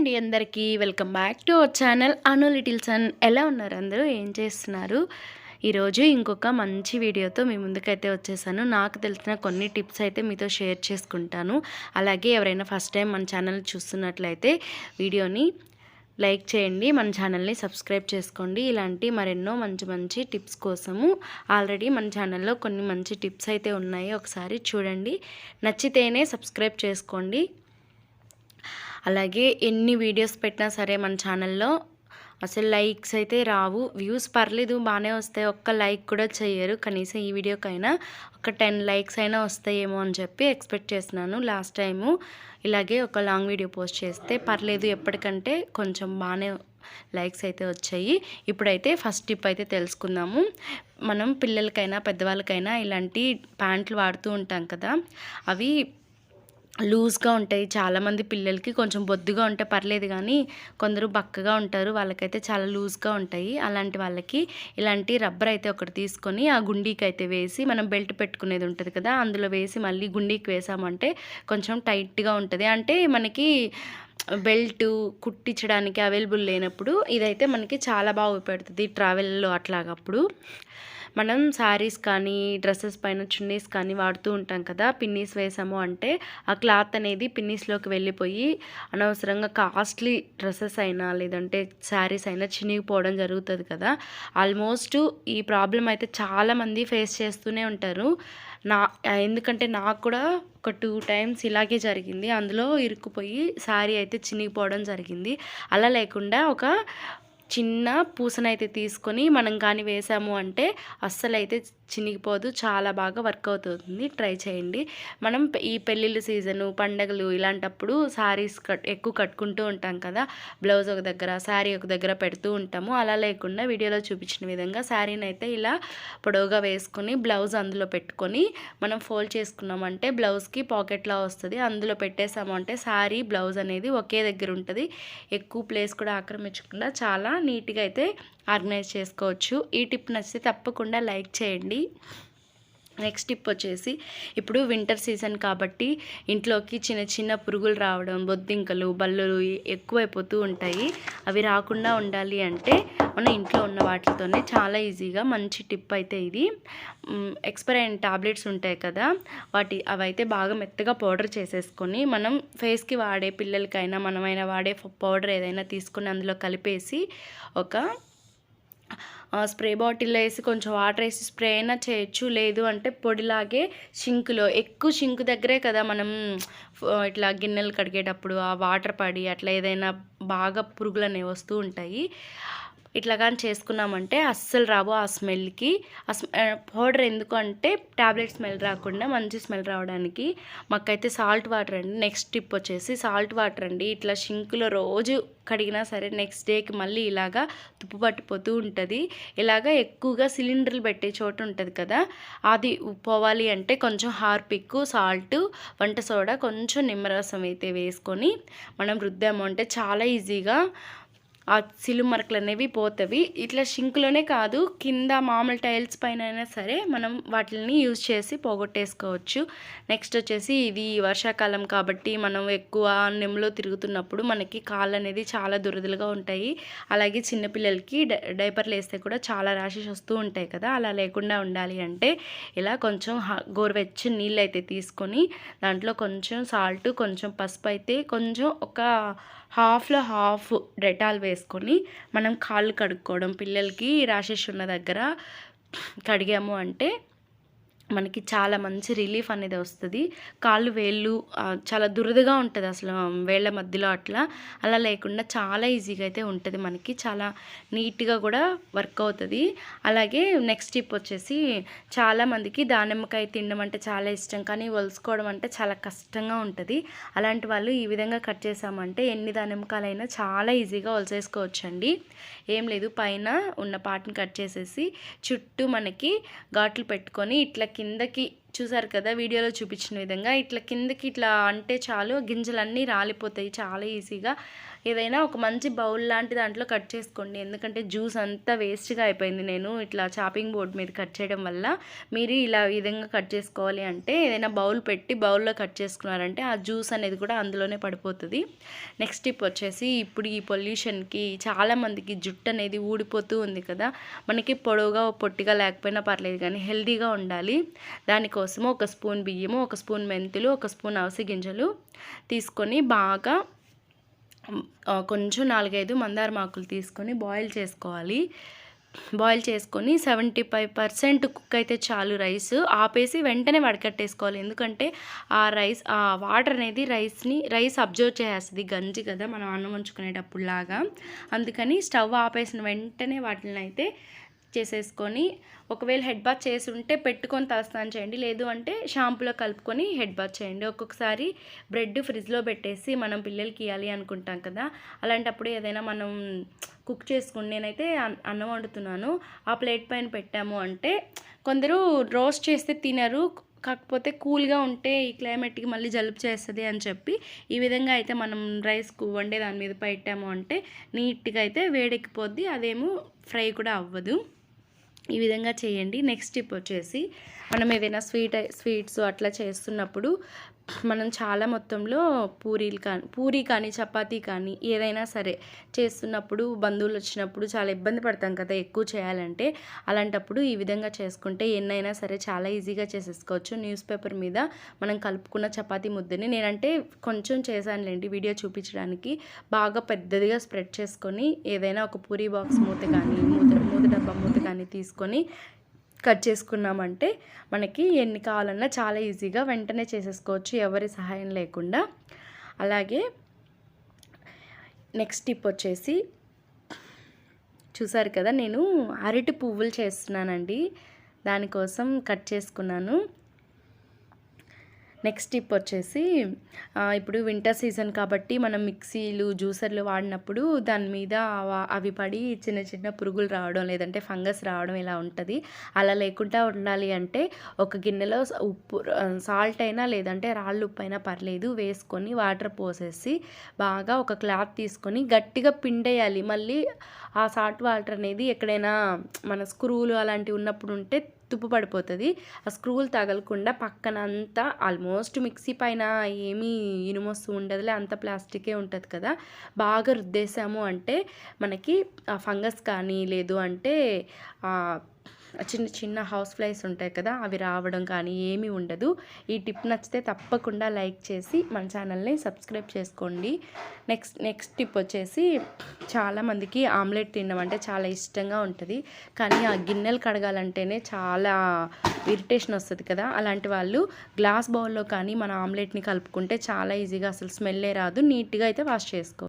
అండి అందరికీ. Welcome back to our channel. Anu little son ఎలా ఉన్నారు అందరూ? ఏం చేస్తున్నారు? ఈరోజు ఇంకొక మంచి వీడియోతో మీ ముందుకైతే వచ్చేసాను. నాకు తెలిసిన కొన్ని టిప్స్ అయితే మీతో షేర్ చేసుకుంటాను. అలాగే ఎవరైనా ఫస్ట్ టైం మన ఛానల్ చూస్తున్నట్లయితే వీడియోని లైక్ చేయండి మన ఛానల్ని సబ్స్క్రైబ్ చేసుకోండి. ఇలాంటి మరెన్నో మంచి మంచి టిప్స్ కోసము ఆల్రెడీ మన ఛానల్లో కొన్ని మంచి టిప్స్ అయితే ఉన్నాయి. ఒకసారి చూడండి. నచ్చితేనే సబ్స్క్రైబ్ చేసుకోండి. అలాగే ఎన్ని వీడియోస్ పెట్టినా సరే మన ఛానల్లో అసలు లైక్స్ అయితే రావు. వ్యూస్ పర్లేదు బాగానే వస్తాయి. ఒక్క లైక్ కూడా చేయరు. కనీసం ఈ వీడియోకైనా ఒక టెన్ లైక్స్ అయినా వస్తాయేమో అని చెప్పి ఎక్స్పెక్ట్ చేస్తున్నాను. లాస్ట్ టైము ఇలాగే ఒక లాంగ్ వీడియో పోస్ట్ చేస్తే పర్లేదు ఎప్పటికంటే కొంచెం బాగానే లైక్స్ అయితే వచ్చాయి. ఇప్పుడైతే ఫస్ట్ టిప్ అయితే తెలుసుకుందాము. మనం పిల్లలకైనా పెద్దవాళ్ళకైనా ఇలాంటి ప్యాంట్లు వాడుతూ ఉంటాం కదా అవి లూజ్గా ఉంటాయి. చాలామంది పిల్లలకి కొంచెం బొద్దుగా ఉంటే పర్లేదు కానీ కొందరు బక్కగా ఉంటారు. వాళ్ళకైతే చాలా లూజ్గా ఉంటాయి. అలాంటి వాళ్ళకి ఇలాంటి రబ్బర్ అయితే ఒకటి తీసుకొని ఆ గుండీకి అయితే వేసి మనం బెల్ట్ పెట్టుకునేది ఉంటుంది కదా అందులో వేసి మళ్ళీ గుండీకి వేసామంటే కొంచెం టైట్గా ఉంటుంది. అంటే మనకి బెల్ట్ కుట్టించడానికి అవైలబుల్ లేనప్పుడు ఇదైతే మనకి చాలా బాగా ఉపయోగపడుతుంది ట్రావెల్లో అట్లాగప్పుడు. మనం శారీస్ కానీ డ్రెస్సెస్ పైన చున్నీస్ కానీ వాడుతూ ఉంటాం కదా పిన్నీస్ వేసాము అంటే ఆ క్లాత్ అనేది పిన్నీస్లోకి వెళ్ళిపోయి అనవసరంగా కాస్ట్లీ డ్రెస్సెస్ అయినా లేదంటే శారీస్ అయినా చినిగిపోవడం జరుగుతుంది కదా. ఆల్మోస్ట్ ఈ ప్రాబ్లం అయితే చాలామంది ఫేస్ చేస్తూనే ఉంటారు. నా ఎందుకంటే నాకు కూడా ఒక టూ టైమ్స్ ఇలాగే జరిగింది. అందులో ఇరుక్కుపోయి శారీ అయితే చినిగిపోవడం జరిగింది. అలా లేకుండా ఒక చిన్న పూసనైతే తీసుకొని మనం కానీ వేసాము అంటే అస్సలు అయితే చినిగిపోదు చాలా బాగా వర్క్ అవుతుంది. ట్రై చేయండి. మనం ఈ పెళ్ళిళ్ళ సీజను పండగలు ఇలాంటప్పుడు శారీస్ కట్ ఎక్కువ కట్టుకుంటూ ఉంటాం కదా. బ్లౌజ్ ఒక దగ్గర శారీ ఒక దగ్గర పెడుతూ ఉంటాము. అలా లేకుండా వీడియోలో చూపించిన విధంగా శారీని అయితే ఇలా పొడవుగా వేసుకొని బ్లౌజ్ అందులో పెట్టుకొని మనం ఫోల్డ్ చేసుకున్నామంటే బ్లౌజ్కి పాకెట్లా వస్తుంది. అందులో పెట్టేసాము అంటే శారీ బ్లౌజ్ అనేది ఒకే దగ్గర ఉంటుంది. ఎక్కువ ప్లేస్ కూడా ఆక్రమించకుండా చాలా నీట్గా అయితే ఆర్గనైజ్ చేసుకోవచ్చు. ఈ టిప్ నచ్చితే తప్పకుండా లైక్ చేయండి. నెక్స్ట్ టిప్ వచ్చేసి ఇప్పుడు వింటర్ సీజన్ కాబట్టి ఇంట్లోకి చిన్న చిన్న పురుగులు రావడం బొద్దింకలు బల్లులు ఎక్కువైపోతూ ఉంటాయి. అవి రాకుండా ఉండాలి అంటే మన ఇంట్లో ఉన్న వాటితోనే చాలా ఈజీగా మంచి టిప్ అయితే ఇది. ఎక్స్పైర్ అయిన టాబ్లెట్స్ ఉంటాయి కదా వాటి అవైతే బాగా మెత్తగా పౌడర్ చేసేసుకొని మనం ఫేస్కి వాడే పిల్లలకైనా మనమైనా వాడే పౌడర్ ఏదైనా తీసుకొని అందులో కలిపేసి ఒక స్ప్రే బాటిల్లో వేసి కొంచెం వాటర్ వేసి స్ప్రే అయినా చేయొచ్చు. లేదు అంటే పొడిలాగే షింకులో ఎక్కువ షింక్ దగ్గరే కదా మనం ఇట్లా గిన్నెలు కడిగేటప్పుడు ఆ వాటర్ పడి అట్లా ఏదైనా బాగా పురుగులు అనేవి వస్తూ ఉంటాయి. ఇట్లా కానీ చేసుకున్నామంటే అస్సలు రావు ఆ స్మెల్కి. ఆ పౌడర్ ఎందుకు అంటే ట్యాబ్లెట్ స్మెల్ రాకుండా మంచి స్మెల్ రావడానికి మాకైతే సాల్ట్ వాటర్ అండి. నెక్స్ట్ టిప్ వచ్చేసి సాల్ట్ వాటర్ అండి. ఇట్లా షింకులో రోజు కడిగినా సరే నెక్స్ట్ డేకి మళ్ళీ ఇలాగా తుప్పు పట్టిపోతూ ఉంటుంది. ఇలాగ ఎక్కువగా సిలిండర్లు పెట్టే చోటు ఉంటుంది కదా అది పోవాలి అంటే కొంచెం హార్పిక్ సాల్ట్ వంట సోడా కొంచెం నిమ్మరసం అయితే వేసుకొని మనం రుద్దాము. అంటే చాలా ఈజీగా ఆ సిలు మరకలు అనేవి పోతవి. ఇట్లా షింక్లోనే కాదు కింద మామూలు టైల్స్ పైన అయినా సరే మనం వాటిని యూజ్ చేసి పోగొట్టేసుకోవచ్చు. నెక్స్ట్ వచ్చేసి ఇది వర్షాకాలం కాబట్టి మనం ఎక్కువ నెమ్లో తిరుగుతున్నప్పుడు మనకి కాళ్ళు అనేది చాలా దురదలుగా ఉంటాయి. అలాగే చిన్నపిల్లలకి డైపర్లు వేస్తే కూడా చాలా ర్యాషెస్ వస్తూ ఉంటాయి కదా అలా లేకుండా ఉండాలి అంటే ఇలా కొంచెం గోరువెచ్చని నీళ్ళు అయితే తీసుకొని దాంట్లో కొంచెం సాల్ట్ కొంచెం పసుపు అయితే కొంచెం ఒక హాఫ్లో హాఫ్ డెటాల్ వేసుకొని మనం కాళ్ళు కడుక్కోవడం పిల్లలకి ర్యాషెస్ ఉన్న దగ్గర కడిగాము అంటే మనకి చాలా మంచి రిలీఫ్ అనేది వస్తుంది. కాళ్ళు వేళ్ళు చాలా దురదగా ఉంటుంది అసలు వేళ్ళ మధ్యలో అట్లా. అలా లేకుండా చాలా ఈజీగా అయితే ఉంటుంది మనకి. చాలా నీట్గా కూడా వర్క్ అవుతుంది. అలాగే నెక్స్ట్ టిప్ వచ్చేసి చాలామందికి దానిమ్మకాయ తినడం అంటే చాలా ఇష్టం. కానీ వలుసుకోవడం అంటే చాలా కష్టంగా ఉంటుంది. అలాంటి వాళ్ళు ఈ విధంగా కట్ చేసామంటే ఎన్ని దానిమ్మకాయలైనా చాలా ఈజీగా వలసేసుకోవచ్చండి ఏం లేదు పైన ఉన్న పాటను కట్ చేసేసి చుట్టూ మనకి ఘాట్లు పెట్టుకొని ఇట్లా కిందకి చూసారు కదా వీడియోలో చూపించిన విధంగా. ఇట్లా కిందకి ఇట్లా అంటే చాలు గింజలన్నీ రాలిపోతాయి చాలా ఈజీగా. ఏదైనా ఒక మంచి బౌల్ లాంటి దాంట్లో కట్ చేసుకోండి. ఎందుకంటే జ్యూస్ అంతా వేస్ట్గా అయిపోయింది నేను ఇట్లా చాపింగ్ బోర్డ్ మీద కట్ చేయడం వల్ల. మీరు ఇలా విధంగా కట్ చేసుకోవాలి అంటే ఏదైనా బౌల్ పెట్టి బౌల్లో కట్ చేసుకున్నారంటే ఆ జ్యూస్ అనేది కూడా అందులోనే పడిపోతుంది. నెక్స్ట్ టిప్ వచ్చేసి ఇప్పుడు ఈ పొల్యూషన్కి చాలామందికి జుట్టు అనేది ఊడిపోతూ ఉంది కదా. మనకి పొడవుగా పొట్టిగా లేకపోయినా పర్లేదు కానీ హెల్తీగా ఉండాలి. కోసము ఒక స్పూన్ బియ్యము ఒక స్పూన్ మెంతులు ఒక స్పూన్ అవసి గింజలు తీసుకొని బాగా కొంచెం నాలుగైదు మందార మాకులు తీసుకొని బాయిల్ చేసుకోవాలి. బాయిల్ చేసుకొని సెవెంటీ ఫైవ్ పర్సెంట్ కుక్ అయితే చాలు రైస్ ఆపేసి వెంటనే వడకట్టేసుకోవాలి. ఎందుకంటే ఆ రైస్ ఆ వాటర్ అనేది రైస్ని రైస్ అబ్జర్వ్ చేసేస్తుంది గంజి కదా మనం అన్నం ఉంచుకునేటప్పుడు లాగా అందుకని స్టవ్ ఆపేసిన వెంటనే వాటిని అయితే చేసేసుకొని ఒకవేళ హెడ్ బాత్ చేసి ఉంటే పెట్టుకొని తలస్నానం చేయండి. లేదు అంటే షాంపూలో కలుపుకొని హెడ్ బాత్ చేయండి. ఒక్కొక్కసారి బ్రెడ్ ఫ్రిడ్జ్లో పెట్టేసి మనం పిల్లలకి ఇవ్వాలి అనుకుంటాం కదా. అలాంటప్పుడు ఏదైనా మనం కుక్ చేసుకుని నేనైతే అన్- అన్నం వండుతున్నాను. ఆ ప్లేట్ పైన పెట్టాము అంటే కొందరు రోస్ట్ చేస్తే తినరు. కాకపోతే కూల్గా ఉంటే ఈ క్లైమేట్కి మళ్ళీ జలుబు చేస్తుంది అని చెప్పి ఈ విధంగా అయితే మనం రైస్ వండే దాని మీద పెట్టాము అంటే నీట్గా అయితే వేడెక్కిపోద్ది. అదేమో ఫ్రై కూడా అవ్వదు. ఈ విధంగా చేయండి. నెక్స్ట్ టిప్ వచ్చేసి మనం ఏదైనా స్వీట్ స్వీట్స్ అట్లా చేస్తున్నప్పుడు మనం చాలా మొత్తంలో పూరీలు కానీ పూరీ కానీ చపాతీ కానీ ఏదైనా సరే చేస్తున్నప్పుడు బంధువులు వచ్చినప్పుడు చాలా ఇబ్బంది పడతాం కదా ఎక్కువ చేయాలంటే. అలాంటప్పుడు ఈ విధంగా చేసుకుంటే ఎన్నైనా సరే చాలా ఈజీగా చేసేసుకోవచ్చు. న్యూస్ పేపర్ మీద మనం కలుపుకున్న చపాతీ ముద్దని నేనంటే కొంచెం చేశానులేండి వీడియో చూపించడానికి. బాగా పెద్దదిగా స్ప్రెడ్ చేసుకొని ఏదైనా ఒక పూరీ బాక్స్ మూత కానీ మూత మూత డబ్బా మూత కానీ తీసుకొని కట్ చేసుకున్నామంటే మనకి ఎన్ని కావాలన్నా చాలా ఈజీగా వెంటనే చేసేసుకోవచ్చు ఎవరి సహాయం లేకుండా. అలాగే నెక్స్ట్ టిప్ వచ్చేసి చూసారు కదా నేను అరటి పువ్వులు చేస్తున్నానండి. దానికోసం కట్ చేసుకున్నాను. నెక్స్ట్ టిప్ వచ్చేసి ఇప్పుడు వింటర్ సీజన్ కాబట్టి మనం మిక్సీలు జ్యూసర్లు వాడినప్పుడు దాని మీద అవి పడి చిన్న చిన్న పురుగులు రావడం లేదంటే ఫంగస్ రావడం ఇలా ఉంటుంది. అలా లేకుండా ఉండాలి అంటే ఒక గిన్నెలో ఉప్పు సాల్ట్ అయినా లేదంటే రాళ్ళు ఉప్పు అయినా పర్లేదు వేసుకొని వాటర్ పోసేసి బాగా ఒక క్లాత్ తీసుకొని గట్టిగా పిండేయాలి. మళ్ళీ ఆ సాల్ట్ వాటర్ అనేది ఎక్కడైనా మన స్క్రూలు అలాంటివి ఉన్నప్పుడు ఉంటే తుప్పు పడిపోతుంది. ఆ స్క్రూలు తగలకుండా పక్కన అంతా ఆల్మోస్ట్ మిక్సీ పైన ఏమీ ఇనుమొస్తు ఉండదులే అంత ప్లాస్టికే ఉంటుంది కదా. బాగా రుద్దేశాము అంటే మనకి ఆ ఫంగస్ కానీ లేదు అంటే చిన్న చిన్న హౌస్ ఫ్లైస్ ఉంటాయి కదా అవి రావడం కానీ ఏమీ ఉండదు. ఈ టిప్ నచ్చితే తప్పకుండా లైక్ చేసి మన ఛానల్ని సబ్స్క్రైబ్ చేసుకోండి. నెక్స్ట్ నెక్స్ట్ టిప్ వచ్చేసి చాలామందికి ఆమ్లెట్ తినడం అంటే చాలా ఇష్టంగా ఉంటుంది. కానీ ఆ గిన్నెలు కడగాలంటేనే చాలా ఇరిటేషన్ వస్తుంది కదా. అలాంటి వాళ్ళు గ్లాస్ బౌల్లో కానీ మన ఆమ్లెట్ని కలుపుకుంటే చాలా ఈజీగా అసలు స్మెల్లే రాదు. నీట్గా అయితే వాష్ చేసుకో